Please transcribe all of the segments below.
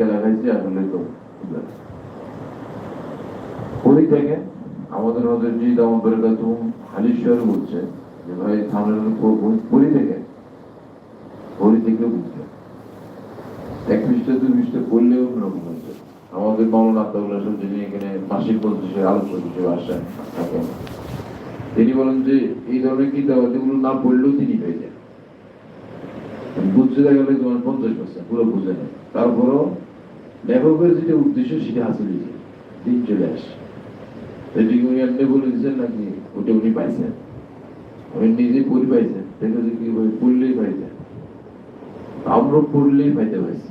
মাইকে লাগাইছে আসলে তো ওই দেখেন আমাদের ওদের যে দাম বেরকাতুম হালিশ্বর বলছে যে ভাই সামনে পরি থেকে। পরি থেকে বুঝছে এক পৃষ্ঠা, দুই পৃষ্ঠা পড়লেও অন্যরকম হচ্ছে। আমাদের মামলা আত্মাগুলো সব যিনি এখানে মাসিক মজলিসের আলোচনা হিসেবে আসেন থাকেন। তিনি বলেন যে, এই ধরনের কিতাব যেগুলো না পড়লেও তিনি পেয়ে যান বুঝতে গেলে তোমার পঞ্চাশ পার্সেন্ট পুরো বুঝে নেয় তারপরও লেখকের যেটা উদ্দেশ্য সেটা হাসিল হয়েছে। দিন চলে আসে উনি এমনি বলে দিচ্ছেন নাকি? ওটা উনি পাইছেন। উনি নিজে পড়ি পাইছেন। দেখে যে কি পড়লেই পাইছেন আমরা পড়লেই পাইতে পাইছি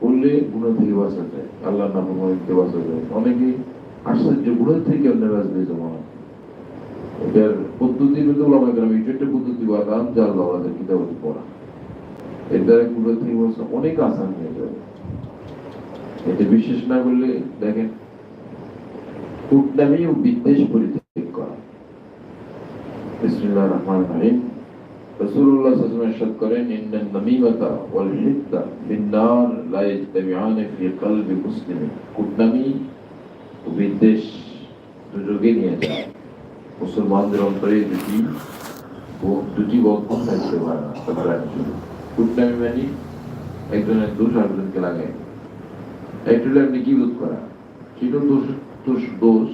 পড়লে গুণ থেকে বাঁচা যায়। আল্লাহ নাম মরিতে বাঁচা যায়। অনেকে আশ্চর্য গুণের থেকে অন্য বাঁচবে যেমন এটার পদ্ধতি বলতে ওলামা গ্রাম। এটা একটা পদ্ধতি বা গান যা আল্লাহ আমাদের কিতাব পড়া। এর দ্বারা গুণ থেকে বাঁচা অনেক আসান হয়ে যাবে এটা বিশ্বাস না করলে দেখেন কুটনামি ও বিদ্বেষ পরিত্যাগ করা বিসমিল্লাহির রহমানির রহিম রাসূলুল্লাহ সাল্লাল্লাহু আলাইহি ওয়াসাল্লাম ইরশাদ করেন ইন্নান নামিমাতা ওয়াল হিকতা ফিন্নার লা ইয়াজতামিআন ফি কলবি মুসলিমিন কুটনামি ও বিদ্বেষ দুযোগে নিয়ে যায় মুসলমানদের অন্তরে দুটি ব- দুটি বন্ধন থাকতে পারে না তাদের একজন কুটনামি মানে একজনের দোষ আরেকজনকে লাগায় কি বোধ করা সেটা দোষ দোষ দোষ?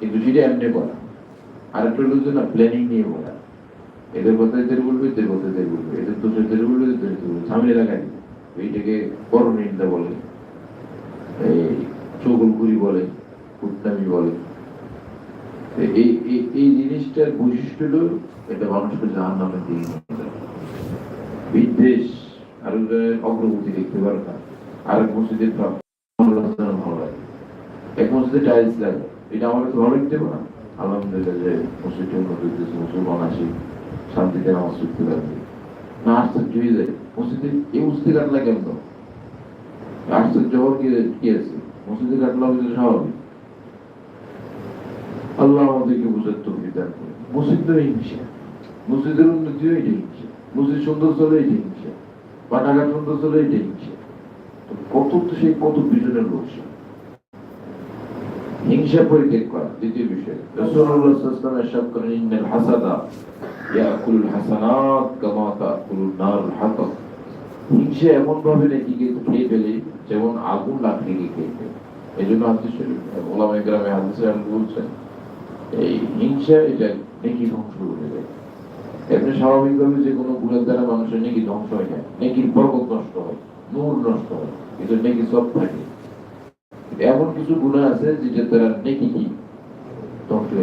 কিন্তু সেটা এমনি আর একটা হলো না প্ল্যানিং নিয়ে বলা। এদের কথা এদের বলবে, এদের কথা এদের বলবে। এদের দোষ এদের বলবে এদের বলবে। ঝামেলা লাগাই। এইটাকে বলে। এই চৌগলগুড়ি বলে কুটনামি বলে। এই এই জিনিসটার বৈশিষ্ট্য এটা মানুষকে জাহান নামের দিকে নিয়ে বিদ্বেষ আরেকজনের অগ্রগতি দেখতে পারে না আরেক মসজিদের ভালো লাগে এক মসজিদে টাইলস লাগে। এটা আমার কাছে ভালো লাগতে না। আলহামদুলিল্লাহ যে মসজিদটা উন্নত হইতেছে মুসলমান আসি, শান্তিতে নামাজ পড়তে পারবে। না, আশ্চর্য হয়ে যায়। মসজিদে এই মসজিদে কাটলা কেন আশ্চর্য হওয়ার কি কি আছে? মসজিদে কাটলা হইতে স্বাভাবিক। আল্লাহ আমাদেরকে বুঝার তৌফিক দান করে মসজিদ তো হিংসা। মসজিদের উন্নতি এটা হিংসা। মসজিদ সুন্দর চলে, এটা হিংসা। পাটাঘাট সুন্দর চলে, এটা হিংসা। তো কত তো সেই কত বিজনের রহস্য হিংসা পরিত্যাগ করা, দ্বিতীয় বিষয়। হাসাদা হিংসা এমন ভাবে খেয়ে ফেলে, যেমন আগুন খেয়ে ফেলে। এই জন্য গ্রামে বলছেন, এই হিংসা এটা নেকি ধ্বংস এমনি স্বাভাবিকভাবে যে কোনো গুণের দ্বারা মানুষের নেকি ধ্বংস হয় না। নেকির বরকত নষ্ট হয়, নূর নষ্ট হয়। কিন্তু নেকি সব থাকে এমন কিছু গুণা আছে যেটার দ্বারা নেকি কি? মানুষ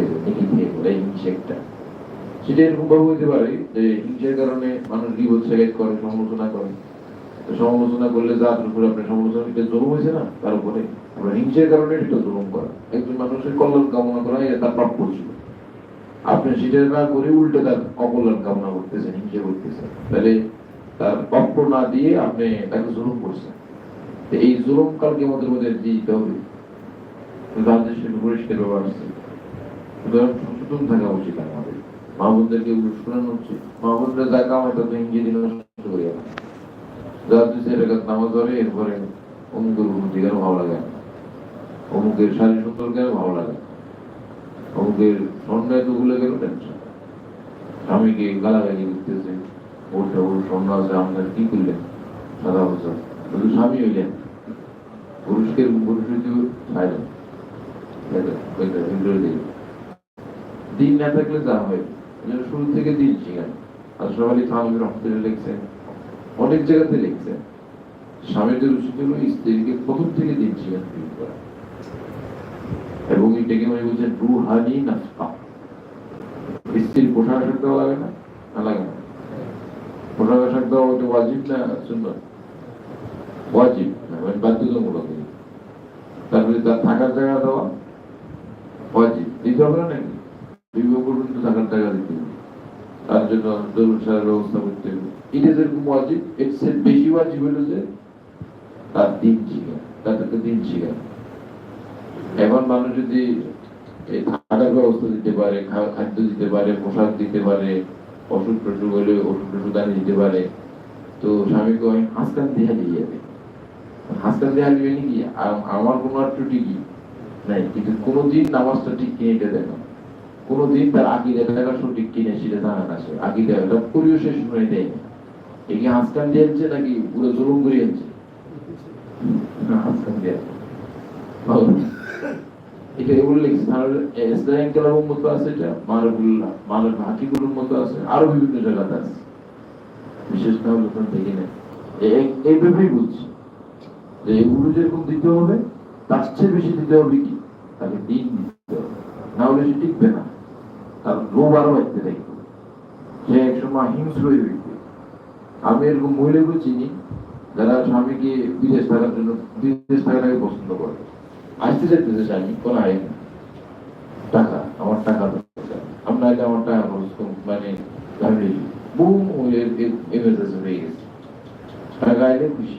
আপনার জরুম তার জরুম কামনা তার আপনি সেটা না করে উল্টে তার অকল্যাণ কামনা করতেছেন, হিংসা করতেছেন। তাহলে তার প্রাপ্য না দিয়ে আপনি তাকে জুলুম করছেন। এই জুলুম কালকে আমাদের মধ্যে দিতে হবে? তাদের সাথে পরিষ্কার ব্যবহার আছে সচেতন থাকা উচিত আমাদের। মা বোনদেরকে এগুলো শোনানো উচিত। মা বোনরা যা কামায় তা তো ইংরেজি নষ্ট করি নামাজ ধরে এরপরে অমুকের উন্নতি কেন ভালো লাগে না। অমুকের শারীর সুন্দর কেন ভালো লাগে অমুকের স্বর্ণ এত ভুলে গেল টেনশন। স্বামীকে গালাগালি করতেছে। ওর স্বর্ণ আছে, আপনার কি করলেন? সাদা বছর শুধু স্বামী হইলেন। পুরুষকে পুরুষ হইতে সাইলেন দিন না থাকলে যা হয় শুরু থেকে দিন শিখান আশরাফ আলী খান রহমতুল্লাহ লিখছেন, অনেক জায়গাতে লিখছেন। স্বামীদের উচিত হলো স্ত্রীকে প্রথম থেকে দিন শিখান করা। এবং এটাকে মানে বলছেন রুহানি নাফকা স্ত্রীর পোশাক আশাক দেওয়া লাগে না? না লাগে না। পোশাক আশাক দেওয়া ওয়াজিব না সুন্দর ওয়াজিব। বাধ্যতামূলক তারপরে তার থাকার জায়গা দেওয়া ওয়াজিব দিতে হবে না নাকি? বিবাহ পর্যন্ত থাকার জায়গা দিতে হবে। তার জন্য দরুন সারের ব্যবস্থা করতে হবে। এটা যেরকম ওয়াজিব এর চেয়ে বেশি ওয়াজিব হলো যে তার দিন শিখা তাদেরকে দিন শিখা এখন মানুষ যদি থাকার ব্যবস্থা দিতে পারে খাদ্য দিতে পারে, পোশাক দিতে পারে অসুখ টসুখ হলে ওষুধ টসুখ দিতে পারে, তো স্বামীকে আজকাল দিয়ে দিয়ে যাবে। হাসকান দিয়ে হালিবে নাকি আমার কোনো আর ত্রুটি কি? নাই, কিন্তু কোনোদিন নামাজটা ঠিক কিনে এটা দেখো কোনোদিন তার আকিদা সঠিক কিনে সেটা জানা না সে। আকিদা এটা করিও সে শুনে দেয় না। এ কি হাসকান দিয়ে আনছে নাকি পুরো করে আনছে হাসকান দিয়ে মতো আছে মতো আছে? আরও বিভিন্ন জায়গাতে আছে। বিশেষ না হলে ওখানে দেখি না এই- এইভাবেই বলছি যে এগুলো যেরকম দিতে হবে তার চেয়ে বেশি দিতে হবে কি তাকে দিন দিতে হবে না হলে সে টিকবে না তার লোভ আরও বাড়তে থাকবে সে একসময় হিংস্র হয়ে উঠবে আমি এরকম মহিলাকে চিনি যারা স্বামীকে বিদেশ থাকার জন্য বিদেশ থাকাটাকে পছন্দ করে আসতে চাইতেছে স্বামী কোন আয় না টাকা আমার টাকা দরকার আমরা টাকা খরচ মানে বহু মহিলার এমার্জেন্সি হয়ে গেছে টাকা আইলে খুশি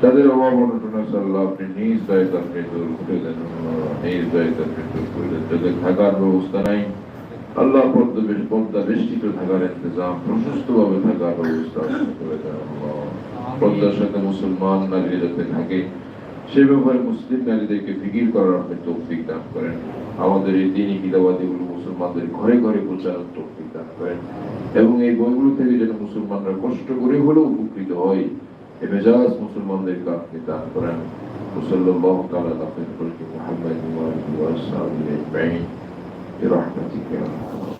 তাদের অভাব অনটনা সাল্লাহ আপনি নিজ দায়িত্ব আপনি দূর করে দেন, নিজ দায়িত্ব আপনি দূর করে দেন। যাদের থাকার ব্যবস্থা নাই। আল্লাহ পর্দা বেশ পর্দা বেষ্টিত থাকার ইন্তজাম প্রশস্ত ভাবে থাকার ব্যবস্থা করে দেন। পর্দার সাথে মুসলমান নারীরা যাতে থাকে, সে ব্যাপারে মুসলিম নারীদেরকে ফিকির করার আপনি তৌফিক দান করেন। আমাদের এই দিনই কিতাবাদিগুলো মুসলমানদের ঘরে ঘরে পৌঁছানোর তৌফিক দান করেন। এবং এই বইগুলো থেকে যেন মুসলমানরা কষ্ট করে হলেও উপকৃত হয়। এ মেজাজ মুসলমানদেরকে আপনি দান করেন মুসল্লাল্লাহু তাআলা তাফসীর করেছেন মুহাম্মদ ওয়া আলিহি ওয়া সাহবিহি আজমাইন برحمتك يا رب